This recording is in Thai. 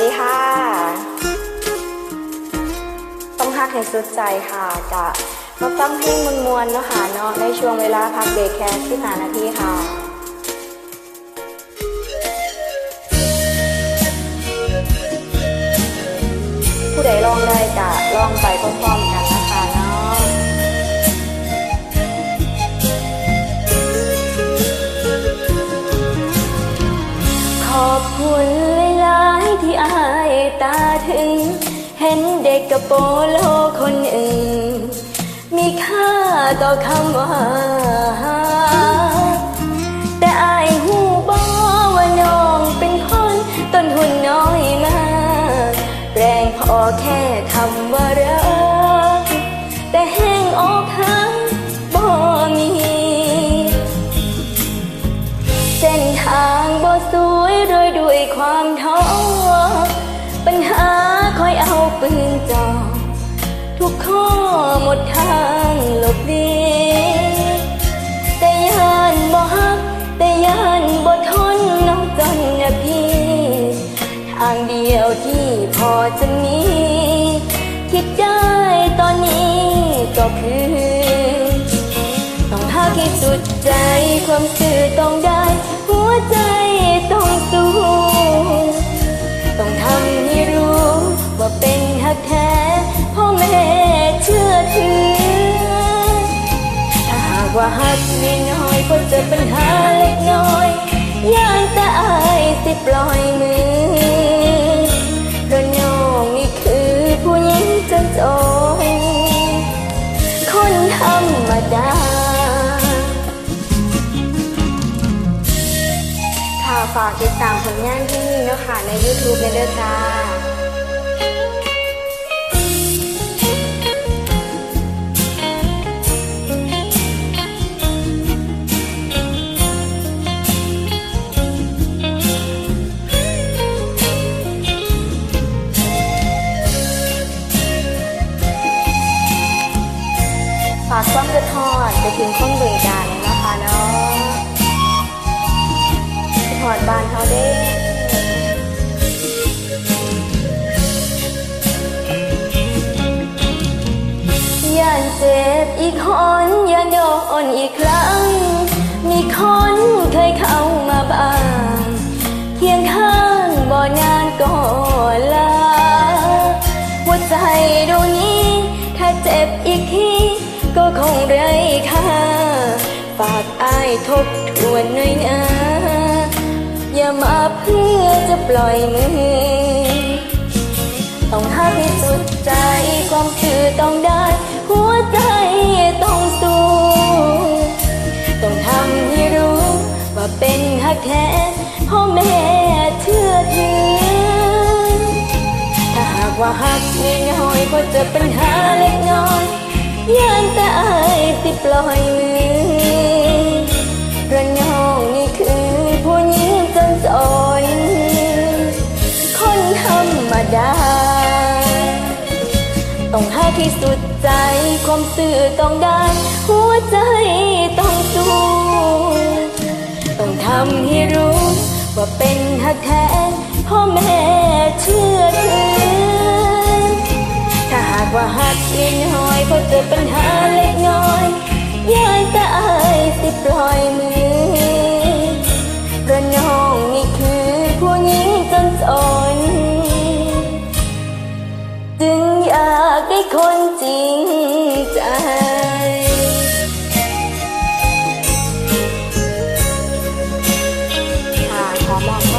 ดีค่ะ ต้องฮักให้สุดใจค่ะจะมาฟังเพลงมวลๆเนาะค่ะเนาะในช่วงเวลาพักเบรกแค่ที่หานาทีค่ะผู้ใดลองได้จะลองไป ตาถึง เห็นเด็กกระโปโลคนอื่น มีค่าต่อคำว่า แต่อายหูบอว่าน้องเป็นคนต้นทุนน้อยมาก แรงพอแค่คำว่ารัก แต่แห้งออกหักบ่มี เส้นทางบ่สวยโรยด้วยความท้อ ปัญหาคอยเอาปืนจ่อทุกข้อหมดทางหลบหลีแต่ยานบ่ฮัก แต่ยานบ่ทนน้องจนนะพี่ ทางเดียวที่พอจะมี คิดได้ตอนนี้ก็คือ ต้องหาที่สุดใจความสื่อต้องได้ ว่าหักนิดน้อยก็เจอปัญหาเล็กน้อยย่างแต่อายสิปล่อยมือเพราะน้องนี่คือผู้หญิงจนจนคนธรรมดา ค่ะฝากติดตามผลงานที่นี่นะคะใน YouTube ในเด้อจ้าากความกระทอดไปถึงคนบึงการเลยนะคะเนาะถอดบานเขาเด้ย่านเจ็บอีกคนย่าโดนอีกครั้ง มีคนเคยเข้ามาบ้างเคียงข้างบ่นานก็ลาหัวใจดวงนี้ ถ้าเจ็บอีกที ก็คงไร้ค่า ฝากอายทบทวนหน่อยนะอย่ามาเพื่อจะปล่อยมือ ต้องหาให้สุดใจความคือต้องได้ หัวใจต้องสู้ต้องทำให้รู้ ว่าเป็นหักแท้พ่อแม่เชื่อถือ ถ้าหากว่าหักไม่น้อยก็จะเปัญหาเล็กน้อย ย่านแต่อายสิปล่อยมือระน้องนี่คือผู้หญิงจนจอยคนธรรมดา ต้องหาที่สุดใจความสื่อต้องได้ หัวใจต้องสู้ ต้องทำให้ ว่าหักนิดหอยพอเจอปัญหาเล็กน้อยยายตะอายสิปล่อยมือกระน้องนี่คือผู้หญิงจนสนจึงอยากได้คนจริงใจค่ะขอมอบ